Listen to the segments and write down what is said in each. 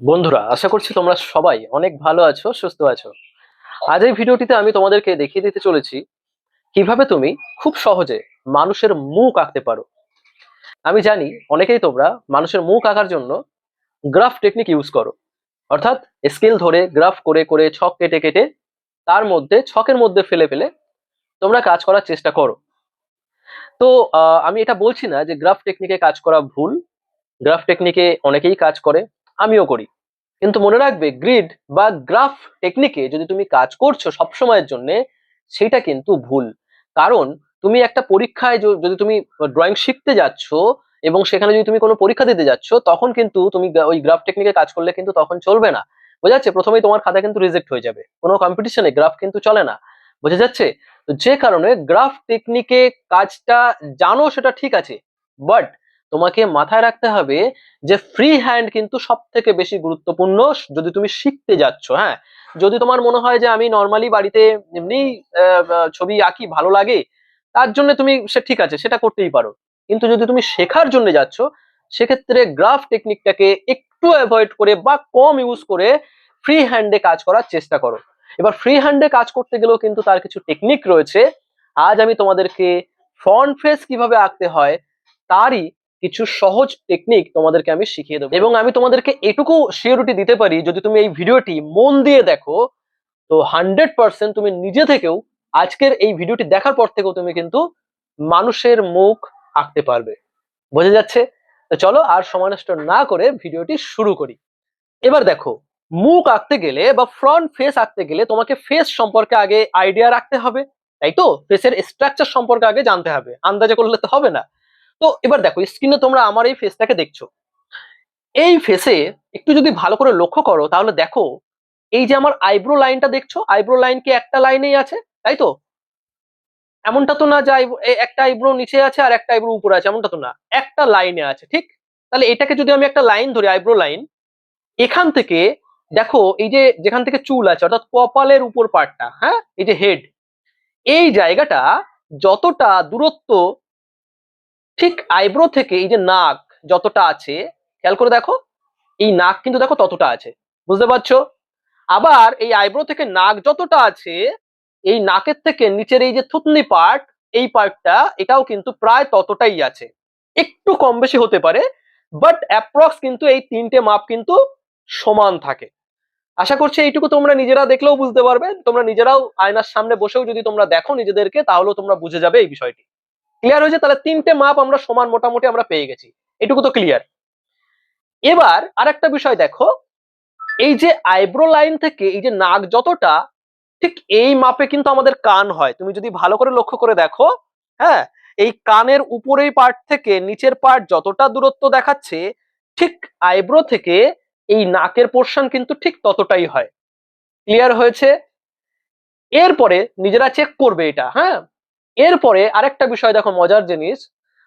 বন্ধুরা, আশা করছি তোমরা সবাই অনেক ভালো আছো, সুস্থ আছো। আজ এই ভিডিওটিতে আমি তোমাদেরকে দেখিয়ে দিতে চলেছি কীভাবে তুমি খুব সহজে মানুষের মুখ আঁকতে পারো। আমি জানি অনেকেই তোমরা মানুষের মুখ আঁকার জন্য গ্রাফ টেকনিক ইউজ করো। অর্থাৎ স্কেল ধরে, গ্রাফ করে করে, ছক কেটে কেটে, তার মধ্যে, ছকের মধ্যে ফেলে ফেলে তোমরা কাজ করার চেষ্টা করো। তো আমি এটা বলছি না যে গ্রাফ টেকনিকে কাজ করা ভুল। গ্রাফ টেকনিকে অনেকেই কাজ করে। আমিও করি। কিন্তু মনে রাখবে গ্রিড বা গ্রাফ টেকনিকে যদি তুমি কাজ করছ সব সময়ের জন্য, সেটা কিন্তু ভুল। কারণ তুমি একটা পরীক্ষায় যদি তুমি ড্রয়িং শিখতে যাচ্ছ এবং সেখানে যদি তুমি কোনো পরীক্ষা দিতে যাচ্ছ, তখন কিন্তু তুমি ওই গ্রাফ টেকনিকে কাজ করলে কিন্তু তখন চলবে না। বোঝা যাচ্ছে? প্রথমেই তোমার খাতা কিন্তু রিজেক্ট হয়ে যাবে। কোনো কম্পিটিশনে গ্রাফ কিন্তু চলে না। বোঝা যাচ্ছে? তো যে কারণে গ্রাফ টেকনিকে কাজটা জানো সেটা ঠিক আছে বাট তোমাকে মাথায় রাখতে হবে যে ফ্রি হ্যান্ড কিন্তু সব থেকে বেশি গুরুত্বপূর্ণ যদি তুমি শিখতে যাচ্ছ হ্যাঁ? যদি তোমার মনে হয় যে আমি নর্মালি বাড়িতে এমনি ছবি আঁকি, ভালো লাগে, তার জন্য তুমি সে ঠিক আছে, সেটা করতেই পারো। কিন্তু যদি তুমি শেখার জন্য যাচ্ছ, সেক্ষেত্রে গ্রাফ টেকনিকটাকে একটু অ্যাভয়েড করে বা কম ইউজ করে ফ্রি হ্যান্ডে কাজ করার চেষ্টা করো। এবার ফ্রি হ্যান্ডে কাজ করতে গেলেও কিন্তু তার কিছু টেকনিক রয়েছে। আজ আমি তোমাদেরকে ফ্রন্ট ফেস কীভাবে আঁকতে হয়, তারই কিছু সহজ টেকনিক তোমাদেরকে আমি শিখিয়ে দেবো। এবং আমি তোমাদেরকে এটুকু সিওরিটি দিতে পারি, যদি তুমি এই ভিডিওটি মন দিয়ে দেখো, তো হান্ড্রেড পার্সেন্ট তুমি নিজে থেকেও আজকের এই ভিডিওটি দেখার পর থেকেও তুমি কিন্তু মানুষের মুখ আঁকতে পারবে। বোঝা যাচ্ছে? তো চলো আর সময় নষ্ট না করে ভিডিওটি শুরু করি। এবার দেখো, মুখ আঁকতে গেলে বা ফ্রন্ট ফেস আঁকতে গেলে তোমাকে ফেস সম্পর্কে আগে আইডিয়া রাখতে হবে, তাই তো? ফেসের স্ট্রাকচার সম্পর্কে আগে জানতে হবে। আন্দাজে করলে তো হবে না। তো এবার দেখো স্ক্রিনে তোমরা আমার এই ফেসটাকে দেখছ। এই ফেসে একটু যদি ভালো করে লক্ষ্য করো, তাহলে দেখো, এই যে আমার আইব্রো লাইনটা দেখছ আইব্রো লাইন কি একটা লাইনেই আছে, তাই তো? এমনটা তো না যে এ- একটা আইব্রো নিচে আছে আর একটা আইব্রো উপরে আছে, এমনটা তো না। একটা লাইনে আছে, ঠিক? তাহলে এটাকে যদি আমি একটা লাইন ধরি আইব্রো লাইন এখান থেকে দেখো, এই যে যেখান থেকে চুল আছে, অর্থাৎ কপালের উপর পার্টটা হ্যাঁ? এই যে হেড এই জায়গাটা যতটা দূরত্ব ঠিক আইব্রো থেকে এই যে নাক যতটা আছে, খেয়াল করে দেখো, এই নাক কিন্তু দেখো ততটা আছে। বুঝতে পারছ? আবার এই আইব্রো থেকে নাক যতটা আছে, এই নাকের থেকে নিচের এই যে থুতনি পার্ট এই পার্টটা এটাও কিন্তু প্রায় ততটাই আছে। একটু কম বেশি হতে পারে বাট অ্যাপ্রক্স কিন্তু এই তিনটে মাপ কিন্তু সমান থাকে। আশা করছি এইটুকু তোমরা নিজেরা দেখলেও বুঝতে পারবে। তোমরা নিজেরাও আয়নার সামনে বসেও যদি তোমরা দেখো নিজেদেরকে, তাহলেও তোমরা বুঝে যাবে এই বিষয়টি। ক্লিয়ার হয়েছে? তাহলে তিনটে মাপ আমরা সমান মোটামুটি আমরা পেয়ে গেছি। এটুকু তো ক্লিয়ার এবার আরেকটা বিষয় দেখো। এই যে আইব্রো লাইন থেকে এই যে নাক যতটা, ঠিক এই মাপে কিন্তু আমাদের কান হয়। তুমি যদি ভালো করে লক্ষ্য করে দেখো হ্যাঁ এই কানের উপরের পার্ট থেকে নিচের পার্ট যতটা দূরত্ব দেখাচ্ছে, ঠিক আইব্রো থেকে এই নাকের পোর্শন কিন্তু ঠিক ততটাই হয়। ক্লিয়ার হয়েছে? এরপরে নিজেরা চেক করবে এটা হ্যাঁ? এরপরে আরেকটা বিষয় দেখো, মজার জিনিস।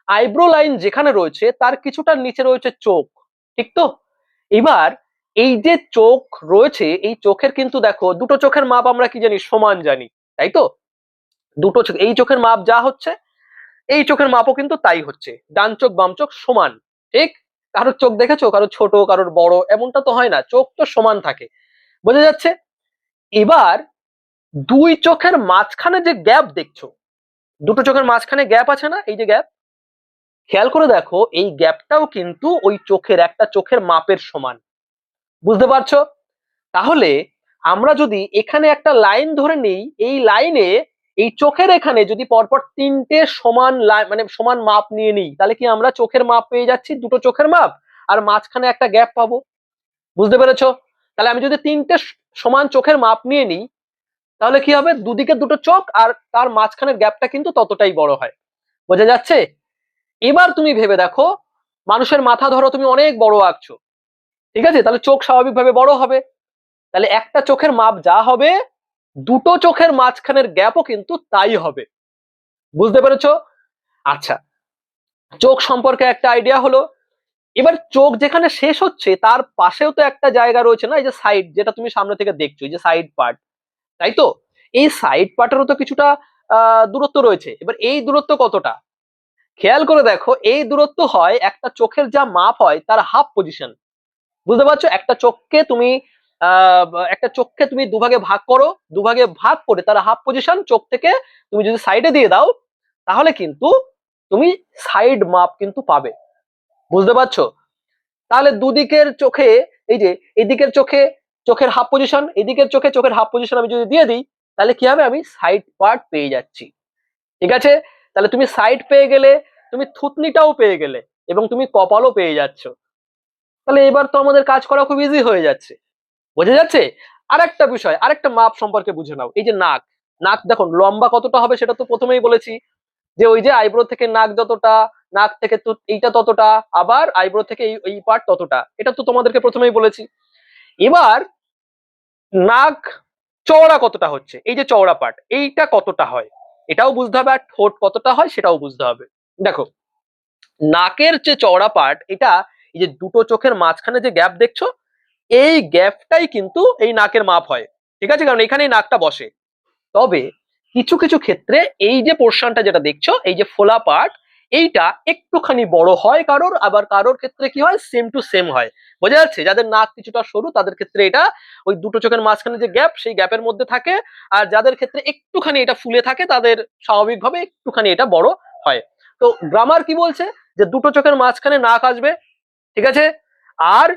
আইব্রো লাইন যেখানে রয়েছে, তার কিছুটা নিচে রয়েছে চোখ। ঠিক তো? এবার এই যে চোখ রয়েছে, এই চোখের কিন্তু দেখো, দুটো চোখের মাপ আমরা কি জানি, সমান জানি, তাই তো? দুটো চোখ এই চোখের মাপ যা হচ্ছে, এই চোখের মাপও কিন্তু তাই হচ্ছে। ডান চোখ, বাম চোখ সমান, ঠিক? কারোর চোখ দেখেছ? কারোর ছোট, কারোর বড়, এমনটা তো হয় না। চোখ তো সমান থাকে। বোঝা যাচ্ছে? এবার দুই চোখের মাঝখানে যে গ্যাপ দেখছ দুটো চোখের মাঝখানে গ্যাপ আছে না? এই যে গ্যাপ খেয়াল করে দেখো, এই গ্যাপটাও কিন্তু ওই চোখের, একটা চোখের মাপের সমান। বুঝতে পারছ? তাহলে আমরা যদি এখানে একটা লাইন ধরে নিই, এই লাইনে এই চোখের এখানে যদি পরপর তিনটে সমান মানে সমান মাপ নিয়ে নিই, তাহলে কি আমরা চোখের মাপ পেয়ে যাচ্ছি? দুটো চোখের মাপ? আর মাঝখানে একটা গ্যাপ পাবো। বুঝতে পেরেছ? তাহলে আমি যদি তিনটে সমান চোখের মাপ নিয়ে নিই তাহলে কি হবে? দুদিকে দুটো চোখ আর তার মাঝখানের গ্যাপটা কিন্তু ততটাই বড় হয়। বোঝা যাচ্ছে? এবার তুমি ভেবে দেখো, মানুষের মাথা ধরো তুমি অনেক বড় আঁকছো। ঠিক আছে? তাহলে চোখ স্বাভাবিকভাবে বড় হবে। তাহলে একটা চোখের মাপ যা হবে, দুটো চোখের মাঝখানের গ্যাপও কিন্তু তাই হবে। বুঝতে পেরেছ? আচ্ছা চোখ সম্পর্কে একটা আইডিয়া হলো, এবার চোখ যেখানে শেষ হচ্ছে, তার পাশেও তো একটা জায়গা রয়েছে না? এই যে সাইড যেটা তুমি সামনে থেকে দেখছ, এই যে সাইড পার্ট তাই তো? এই সাইড পার্টেরও তো কিছুটা দূরত্ব রয়েছে। এবার এই দূরত্ব কতটা? খেয়াল করে দেখো, এই দূরত্ব হয় একটা চোখের যা মাপ হয় তার হাফ পজিশন বুঝতে পারছ? একটা চোখকে তুমি একটা চোখকে তুমি দুভাগে ভাগ করো, দুভাগে ভাগ করে তার হাফ পজিশন চোখ থেকে তুমি যদি সাইডে দিয়ে দাও, তাহলে কিন্তু তুমি সাইড মাপ কিন্তু পাবে। বুঝতে পারছ? তাহলে দুদিকের চোখে, এই যে, এদিকের চোখে চোখের হাফ পজিশন এদিকের চোখে চোখের হাফ পজিশন আমি যদি দিয়ে দিই, তাহলে কি হবে? আমি সাইড পার্ট পেয়ে যাচ্ছি। ঠিক আছে? তাহলে তুমি সাইড পেয়ে গেলে, তুমি থুতনিটাও পেয়ে গেলে এবং তুমি কপালও পেয়ে যাচ্ছ। তাহলে এবার তো আমাদের কাজ করা খুব ইজি হয়ে যাচ্ছে। বোঝা যাচ্ছে? আরেকটা বিষয়, আরেকটা মাপ সম্পর্কে বুঝে নাও। এই যে নাক নাক দেখুন, লম্বা কতটা হবে সেটা তো প্রথমেই বলেছি। যে ওই যে আইব্রো থেকে নাক যতটা, নাক থেকে এইটা ততটা, আবার আইব্রো থেকে এই পার্ট ততটা। এটা তো তোমাদেরকে প্রথমেই বলেছি। এবার নাক চওড়া কতটা হচ্ছে? এই যে চওড়া পাট এইটা কতটা হয়? এটাও বুঝতে হবে আর ঠোঁট কতটা হয় সেটাও বুঝতে হবে। দেখো, নাকের যে চওড়া পাট এটা এই যে দুটো চোখের মাঝখানে যে গ্যাপ দেখছ, এই গ্যাপটাই কিন্তু এই নাকের মাপ হয়। ঠিক আছে? কারণ এখানেই নাকটা বসে। তবে কিছু কিছু ক্ষেত্রে এই যে পোর্শনটা যেটা দেখছ, এই যে ফোলা পার্ট এইটা একটুখানি বড় হয় কারোর, আবার কারোর ক্ষেত্রে কি হয়? সেম টু সেম হয়। বোঝা যাচ্ছে? যাদের নাক কিছুটা সরু, তাদের ক্ষেত্রে এটা ওই দুটো চোখের মাঝখানে যে গ্যাপ সেই গ্যাপের মধ্যে থাকে। আর যাদের ক্ষেত্রে একটুখানি এটা ফুলে থাকে, তাদের স্বাভাবিকভাবে একটুখানি এটা বড় হয়। তো গ্রামার কি বলছে? যে দুটো চোখের মাঝখানে নাক আসবে, ঠিক আছে? আর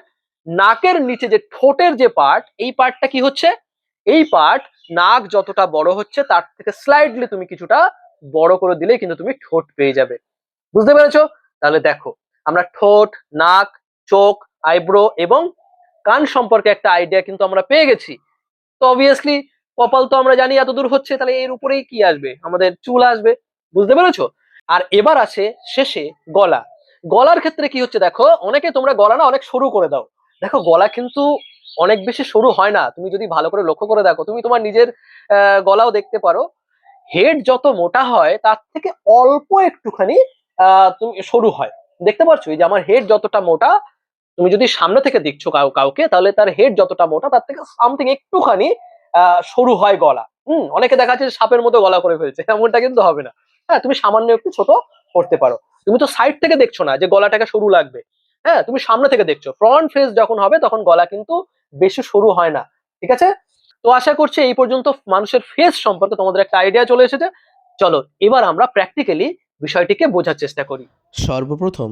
নাকের নিচে যে ঠোঁটের যে পার্ট এই পার্টটা কি হচ্ছে? এই পার্ট নাক যতটা বড় হচ্ছে, তার থেকে স্লাইডলি তুমি কিছুটা বড় করে দিলেই কিন্তু তুমি ঠোঁট পেয়ে যাবে। বুঝতে পেরেছ? তাহলে দেখো, আমরা ঠোঁট, নাক, চোখ আইব্রো এবং কান সম্পর্কে একটা আইডিয়া কিন্তু আমরা পেয়ে গেছি। তো অবভিয়াসলি কপাল তো আমরা জানি এত দূর হচ্ছে, তাহলে এর উপরেই কি আসবে? আমাদের চুল আসবে, বুঝতে পেরেছ? আর এবার আছে শেষে গলা। গলার ক্ষেত্রে কি হচ্ছে দেখো, অনেকে তোমরা গলা না অনেক সরু করে দাও। দেখো, গলা কিন্তু অনেক বেশি সরু হয় না। তুমি যদি ভালো করে লক্ষ্য করে দেখো, তুমি তোমার নিজের গলাও দেখতে পারো। হেড যত মোটা হয়, তার থেকে অল্প একটুখানি তুমি সরু হয়। দেখতে পাচ্ছ যে আমার হেড যতটা মোটা, তুমি যদি সামনে থেকে দেখছ কাউকে, তাহলে তার হেড যতটা মোটা, তার থেকে সামথিং একটুখানি সরু হয় গলা। হম, অনেকে দেখা যাচ্ছে সাপের মতো গলা করে ফেলছে, এমনটা কিন্তু হবে না। হ্যাঁ তুমি সামান্য একটু ছোট করতে পারো। তুমি তো সাইড থেকে দেখছ না যে গলাটাকে সরু লাগবে। হ্যাঁ তুমি সামনে থেকে দেখছ। ফ্রন্ট ফেস যখন হবে, তখন গলা কিন্তু বেশি সরু হয় না। ঠিক আছে? তো আশা করছি এই পর্যন্ত মানুষের ফেস সম্পর্কে তোমাদের একটা আইডিয়া চলে এসেছে। চলো, এবার আমরা প্র্যাকটিক্যালি বিষয়টিকে বোঝার চেষ্টা করি। সর্বপ্রথম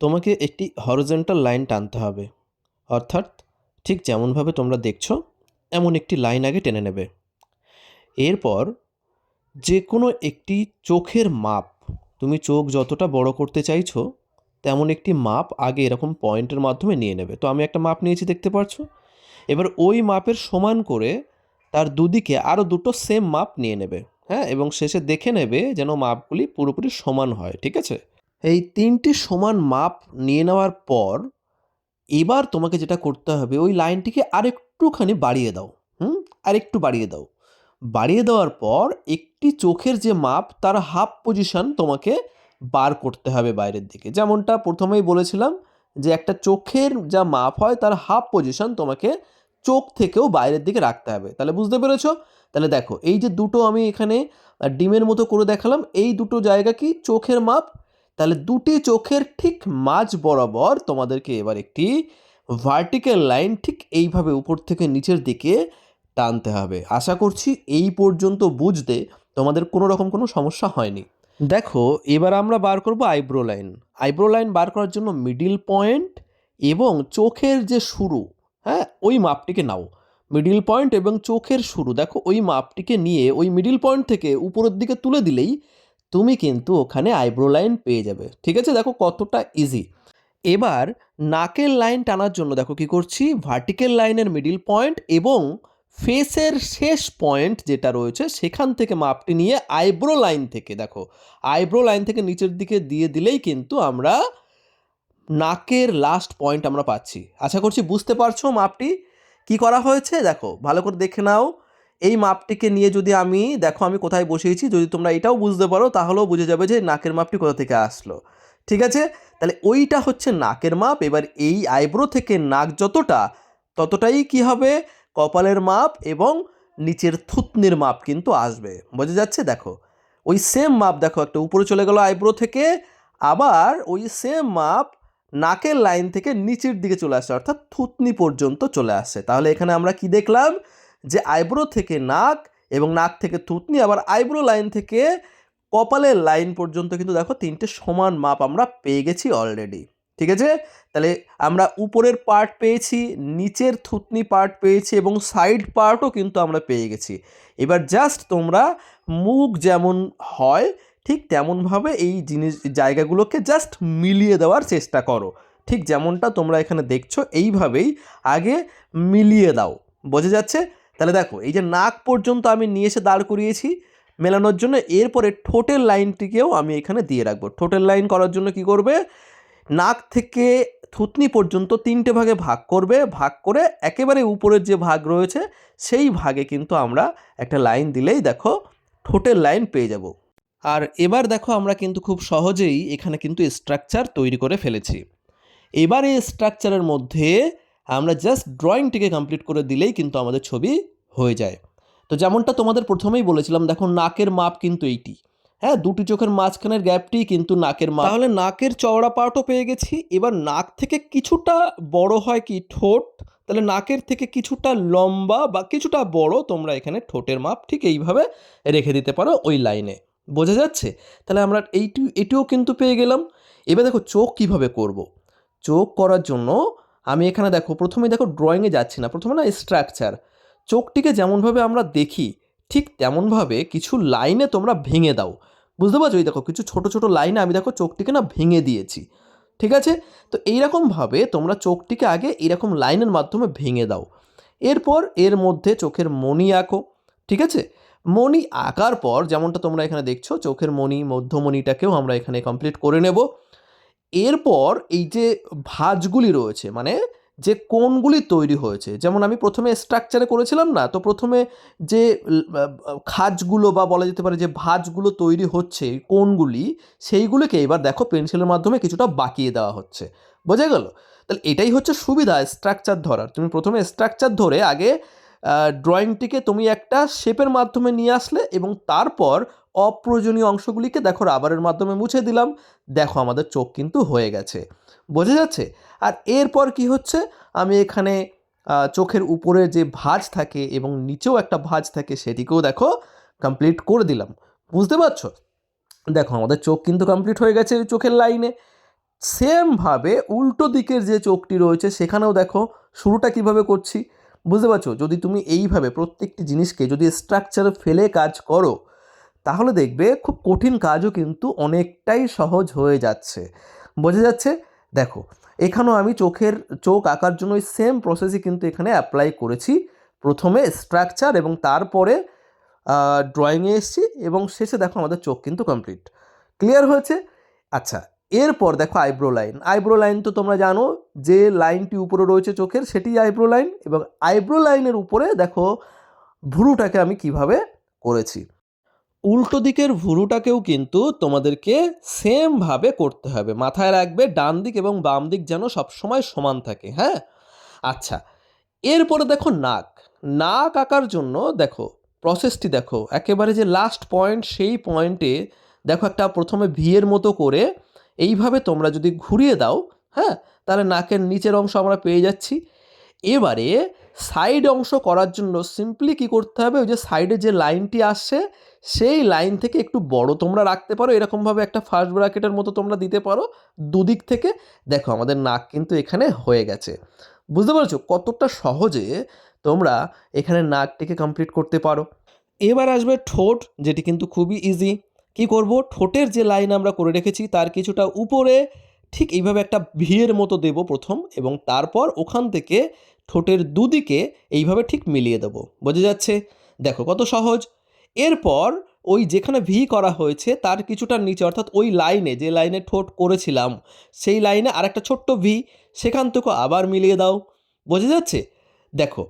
তোমাকে একটি হরিজন্টাল লাইন টানতে হবে। অর্থাৎ ঠিক যেমনভাবে তোমরা দেখছ, এমন একটি লাইন আগে টেনে নেবে। এরপর যে কোনো একটি চোখের মাপ, তুমি চোখ যতটা বড় করতে চাইছো, তেমন একটি মাপ আগে এরকম পয়েন্টের মাধ্যমে নিয়ে নেবে। তো আমি একটা মাপ নিয়েছি, দেখতে পাচ্ছো? এবার ওই মাপের সমান করে তার দুদিকে আরও দুটো সেম মাপ নিয়ে নেবে। হ্যাঁ এবং শেষে দেখে নেবে যেন মাপগুলি পুরোপুরি সমান হয়, ঠিক আছে? এই তিনটি সমান মাপ নিয়ে নেওয়ার পর এবার তোমাকে যেটা করতে হবে, ওই লাইনটিকে আরেকটুখানি বাড়িয়ে দাও, হুম? আরেকটু বাড়িয়ে দাও। বাড়িয়ে দেওয়ার পর একটি চোখের যে মাপ, তার হাফ পজিশন তোমাকে বার করতে হবে বাইরের দিকে। যেমনটা প্রথমেই বলেছিলাম যে একটা চোখের যা মাপ হয়, তার হাফ পজিশন তোমাকে চোখ থেকেও বাইরের দিকে রাখতে হবে। তাহলে বুঝতে পেরেছ? তাহলে দেখো, এই যে দুটো আমি এখানে ডিমের মতো করে দেখালাম, এই দুটো জায়গা কি? চোখের মাপ। তাহলে দুটি চোখের ঠিক মাঝ বরাবর তোমাদেরকে এবার একটি ভার্টিক্যাল লাইন ঠিক এইভাবে উপর থেকে নিচের দিকে টানতে হবে। আশা করছি এই পর্যন্ত বুঝতে তোমাদের কোনো রকম কোনো সমস্যা হয়নি। দেখো, এবার আমরা বার করব আইব্রো লাইন আইব্রো লাইন বার করার জন্য মিডিল পয়েন্ট এবং চোখের যে শুরু হ্যাঁ ওই মাপটিকে নাও। মিডিল পয়েন্ট এবং চোখের শুরু। দেখো, ওই মাপটিকে নিয়ে ওই মিডিল পয়েন্ট থেকে উপরের দিকে তুলে দিলেই তুমি কিন্তু ওখানে আইব্রো লাইন পেয়ে যাবে। ঠিক আছে? দেখো কতটা ইজি এবার নাকের লাইন টানার জন্য দেখো কি করছি? ভার্টিক্যাল লাইনের মিডিল পয়েন্ট এবং ফেসের শেষ পয়েন্ট যেটা রয়েছে, সেখান থেকে মাপটি নিয়ে আইব্রো লাইন থেকে দেখো। আইব্রো লাইন থেকে নিচের দিকে দিয়ে দিলেই কিন্তু আমরা নাকের লাস্ট পয়েন্ট আমরা পাচ্ছি। আশা করছি বুঝতে পারছ মাপটি? কি করা হয়েছে? দেখো, ভালো করে দেখে নাও। এই মাপটিকে নিয়ে যদি আমি, দেখো আমি কোথায় বসিয়েছি, যদি তোমরা এটাও বুঝতে পারো, তাহলেও বুঝে যাবে যে নাকের মাপটি কোথা থেকে আসলো। ঠিক আছে? তাহলে ওইটা হচ্ছে নাকের মাপ। এবার এই আইব্রো থেকে নাক যতটা, ততটাই কি হবে? কপালের মাপ এবং নিচের থুতনির মাপ কিন্তু আসবে। বোঝা যাচ্ছে? দেখো, ওই সেম মাপ, দেখো একটা উপরে চলে গেল আইব্রো থেকে, আবার ওই সেম মাপ নাকের লাইন থেকে নিচের দিকে চলে আসে, অর্থাৎ থুতনি পর্যন্ত চলে আসে। তাহলে এখানে আমরা কি দেখলাম? যে আইব্রো থেকে নাক এবং নাক থেকে থুতনি, আবার আইব্রো লাইন থেকে কপালের লাইন পর্যন্ত কিন্তু দেখো তিনটে সমান মাপ আমরা পেয়ে গেছি অলরেডি ঠিক আছে? তাহলে আমরা উপরের পার্ট পেয়েছি, নিচের থুতনি পার্ট পেয়েছি এবং সাইড পার্টও কিন্তু আমরা পেয়ে গেছি। এবার জাস্ট তোমরা মুখ যেমন হয় ঠিক তেমনভাবে এই জিনিস, জায়গাগুলোকে জাস্ট মিলিয়ে দেওয়ার চেষ্টা করো। ঠিক যেমনটা তোমরা এখানে দেখছ, এইভাবেই আগে মিলিয়ে দাও। বোঝা যাচ্ছে? তাহলে দেখো, এই যে নাক পর্যন্ত আমি নিয়ে এসে দাঁড় করিয়েছি মেলানোর জন্য, এরপরে ঠোঁটের লাইনটিকেও আমি এখানে দিয়ে রাখব। ঠোঁটের লাইন করার জন্য কি করবে? নাক থেকে থুতনি পর্যন্ত তিনটে ভাগে ভাগ করবে। ভাগ করে একেবারে উপরের যে ভাগ রয়েছে, সেই ভাগে কিন্তু আমরা একটা লাইন দিলেই দেখো, ঠোঁটের লাইন পেয়ে যাব। আর এবার দেখো আমরা কিন্তু খুব সহজেই এখানে কিন্তু স্ট্রাকচার তৈরি করে ফেলেছি। এবার এই স্ট্রাকচারের মধ্যে আমরা জাস্ট ড্রয়িংটিকে কমপ্লিট করে দিলেই কিন্তু আমাদের ছবি হয়ে যায়। তো যেমনটা তোমাদের প্রথমেই বলেছিলাম, দেখো নাকের মাপ কিন্তু এইটি। হ্যাঁ দুটি চোখের মাঝখানের গ্যাপটি কিন্তু নাকের মাপ। তাহলে নাকের চওড়া পাটও পেয়ে গেছি। এবার নাক থেকে কিছুটা বড় হয় কি ঠোঁট? তাহলে নাকের থেকে কিছুটা লম্বা বা কিছুটা বড় তোমরা এখানে ঠোঁটের মাপ ঠিক এইভাবে রেখে দিতে পারো ওই লাইনে। বোঝা যাচ্ছে? তাহলে আমরা এইটি, এটিও কিন্তু পেয়ে গেলাম। এবার দেখো চোখ কীভাবে করব। চোখ করার জন্য আমি এখানে দেখো প্রথমে দেখো ড্রয়িংয়ে যাচ্ছি না, প্রথমে না স্ট্রাকচার চোখটিকে যেমনভাবে আমরা দেখি, ঠিক তেমনভাবে কিছু লাইনে তোমরা ভেঙে দাও। বুঝতে পারছ? এই দেখো কিছু ছোট ছোট লাইনে আমি দেখো চোখটিকে না ভেঙে দিয়েছি। ঠিক আছে? তো এইরকমভাবে তোমরা চোখটিকে আগে এরকম লাইনের মাধ্যমে ভেঙে দাও। এরপর এর মধ্যে চোখের মনি আঁকো। ঠিক আছে? মণি আঁকার পর যেমনটা তোমরা এখানে দেখছ, চোখের মণি, মধ্যমণিটাকেও আমরা এখানে কমপ্লিট করে নেব। এরপর এই যে ভাঁজগুলি রয়েছে মানে যে কোণগুলি তৈরি হয়েছে, যেমন আমি প্রথমে স্ট্রাকচারে করেছিলাম না, তো প্রথমে যে খাঁজগুলো বা বলা যেতে পারে যে ভাঁজগুলো তৈরি হচ্ছে কোণগুলি, সেইগুলিকে এবার দেখো পেন্সিলের মাধ্যমে কিছুটা বাঁকিয়ে দেওয়া হচ্ছে। বোঝা গেল? তাহলে এটাই হচ্ছে সুবিধা স্ট্রাকচার ধরার। তুমি প্রথমে স্ট্রাকচার ধরে আগে ড্রয়িংটিকে তুমি একটা শেপের মাধ্যমে নিয়ে আসলে এবং তারপর অপ্রয়োজনীয় অংশগুলিকে দেখো রাবারের মাধ্যমে মুছে দিলাম। দেখো আমাদের চোখ কিন্তু হয়ে গেছে। বোঝা যাচ্ছে? আর এরপর কি হচ্ছে? আমি এখানে চোখের উপরে যে ভাঁজ থাকে এবং নিচেও একটা ভাঁজ থাকে সেটিকেও দেখো কমপ্লিট করে দিলাম। বুঝতে পারছ? দেখো আমাদের চোখ কিন্তু কমপ্লিট হয়ে গেছে চোখের লাইনে সেমভাবে উল্টো দিকের যে চোখটি রয়েছে সেখানেও দেখো শুরুটা কীভাবে করছি? বুঝতে পারছ? যদি তুমি এইভাবে প্রত্যেকটি জিনিসকে যদি স্ট্রাকচারে ফেলে কাজ করো, তাহলে দেখবে খুব কঠিন কাজও কিন্তু অনেকটাই সহজ হয়ে যাচ্ছে। বোঝা যাচ্ছে? দেখো, এখানেও আমি চোখের, চোখ আঁকার জন্য ওই সেম প্রসেসই কিন্তু এখানে অ্যাপ্লাই করেছি। প্রথমে স্ট্রাকচার এবং তারপরে ড্রয়িংয়ে এসেছি এবং শেষে দেখো আমাদের চোখ কিন্তু কমপ্লিট ক্লিয়ার হয়েছে? আচ্ছা এরপর দেখো আইব্রো লাইন আইব্রো লাইন তো তোমরা জানো যে লাইনটি উপরে রয়েছে চোখের, সেটি আইব্রো লাইন এবং আইব্রো লাইনের উপরে দেখো ভুরুটাকে আমি কীভাবে করেছি। উল্টো দিকের ভুরুটাকেও কিন্তু তোমাদেরকে সেমভাবে করতে হবে। মাথায় রাখবে ডান দিক এবং বাম দিক যেন সবসময় সমান থাকে হ্যাঁ? আচ্ছা এরপরে দেখো নাক। নাক আঁকার জন্য দেখো প্রসেসটি দেখো। একেবারে যে লাস্ট পয়েন্ট সেই পয়েন্টে দেখো একটা প্রথমে ভিয়ের মতো করে এইভাবে তোমরা যদি ঘুরিয়ে দাও হ্যাঁ তাহলে নাকের নিচের অংশ আমরা পেয়ে যাচ্ছি। এবারে সাইড অংশ করার জন্য সিম্পলি কি করতে হবে? ওই যে সাইডে যে লাইনটি আসছে, সেই লাইন থেকে একটু বড় তোমরা রাখতে পারো। এরকমভাবে একটা ফার্স্ট ব্র্যাকেটের মতো তোমরা দিতে পারো দুদিক থেকে। দেখো, আমাদের নাক কিন্তু এখানে হয়ে গেছে। বুঝতে পারছ? কতটা সহজে তোমরা এখানে নাকটিকে কমপ্লিট করতে পারো। এবার আসবে ঠোঁট, যেটি কিন্তু খুবই ইজি কি করব? ঠোঁটের যে লাইন আমরা করে রেখেছি, তার কিছুটা উপরে ঠিক এইভাবে একটা ভিয়ের মতো দেব প্রথম এবং তারপর ওখান থেকে ঠোঁটের দুদিকে এইভাবে ঠিক মিলিয়ে দেবো। বোঝা যাচ্ছে? দেখো কত সহজ। এরপর ওই যেখানে ভি করা হয়েছে, তার কিছুটা নিচে, অর্থাৎ ওই লাইনে যে লাইনে ঠোঁট করেছিলাম, সেই লাইনে আরেকটা ছোট্ট ভি, সেখান থেকে আবার মিলিয়ে দাও। বোঝা যাচ্ছে? দেখো,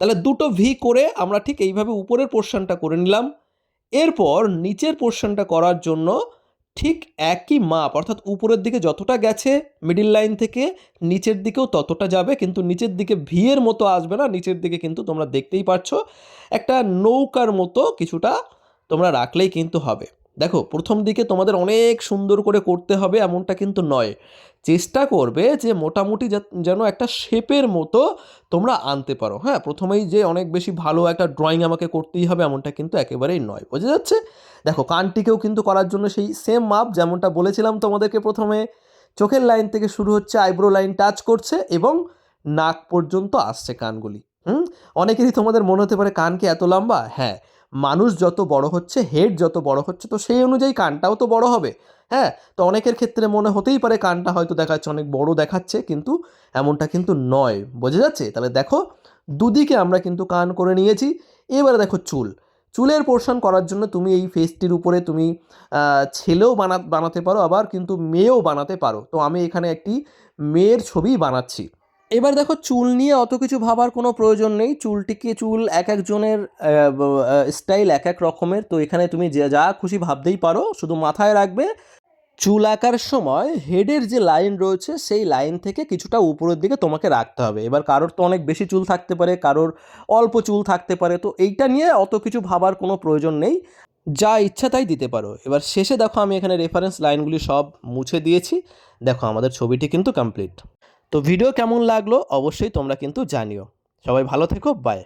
তাহলে দুটো ভি করে আমরা ঠিক এইভাবে উপরের পোর্শনটা করে নিলাম। এরপর নিচের পোর্শনটা করার জন্য ঠিক একই মাপ, অর্থাৎ উপরের দিকে যতটা গেছে মিডিল লাইন থেকে নিচের দিকেও ততটা যাবে, কিন্তু নিচের দিকে ভিয়ের মতো আসবে না, নিচের দিকে কিন্তু তোমরা দেখতেই পাচ্ছ একটা নৌকার মতো কিছুটা তোমরা রাখলেই কিন্তু হবে। দেখো, প্রথম দিকে তোমাদের অনেক সুন্দর করে করতে হবে এমনটা কিন্তু নয়। চেষ্টা করবে যে মোটামুটি যেন একটা শেপের মতো তোমরা আনতে পারো। হ্যাঁ প্রথমেই যে অনেক বেশি ভালো একটা ড্রয়িং আমাকে করতেই হবে এমনটা কিন্তু একেবারেই নয়, বোঝা যাচ্ছে? দেখো, কানটিকেও কিন্তু করার জন্য সেই সেম মাপ যেমনটা বলেছিলাম তোমাদেরকে প্রথমে, চোখের লাইন থেকে শুরু হচ্ছে আইব্রো লাইন টাচ করছে এবং নাক পর্যন্ত আসছে কানগুলি। হুম? অনেকেরই তোমাদের মনে হতে পারে কান কি এত লম্বা? হ্যাঁ মানুষ যত বড় হচ্ছে হেড যত বড় হচ্ছে, তো সেই অনুযায়ী কানটাও তো বড় হবে। হ্যাঁ তো অনেকের ক্ষেত্রে মনে হতেই পারে কানটা হয়তো দেখাচ্ছে, অনেক বড় দেখাচ্ছে, কিন্তু এমনটা কিন্তু নয়। বোঝা যাচ্ছে? তাহলে দেখো, দুদিকে আমরা কিন্তু কান করে নিয়েছি। এবারে দেখো চুল। চুলের পোর্শন করার জন্য তুমি এই ফেসটির উপরে তুমি ছেলেও বানা, বানাতে পারো, আবার কিন্তু মেয়েও বানাতে পারো। তো আমি এখানে একটি মেয়ের ছবি বানাচ্ছি। এবার দেখো চুল নিয়ে অত কিছু ভাবার কোনো প্রয়োজন নেই। চুলটিকে চুল এক একজনের স্টাইল এক এক রকমের। তো এখানে তুমি যা খুশি ভাবতেই পারো। শুধু মাথায় রাখবে, চুল আঁকার সময় হেডের যে লাইন রয়েছে, সেই লাইন থেকে কিছুটা উপরের দিকে তোমাকে রাখতে হবে। এবার কারোর তো অনেক বেশি চুল থাকতে পারে, কারোর অল্প চুল থাকতে পারে। তো এইটা নিয়ে অত কিছু ভাবার কোনো প্রয়োজন নেই। যা ইচ্ছা তাই দিতে পারো। এবার শেষে দেখো আমি এখানে রেফারেন্স লাইনগুলি সব মুছে দিয়েছি। দেখো আমাদের ছবিটি কিন্তু কমপ্লিট তো ভিডিও কেমন লাগল? অবশ্যই তোমরা কিন্তু জানিও। সবাই ভালো থেকো বাই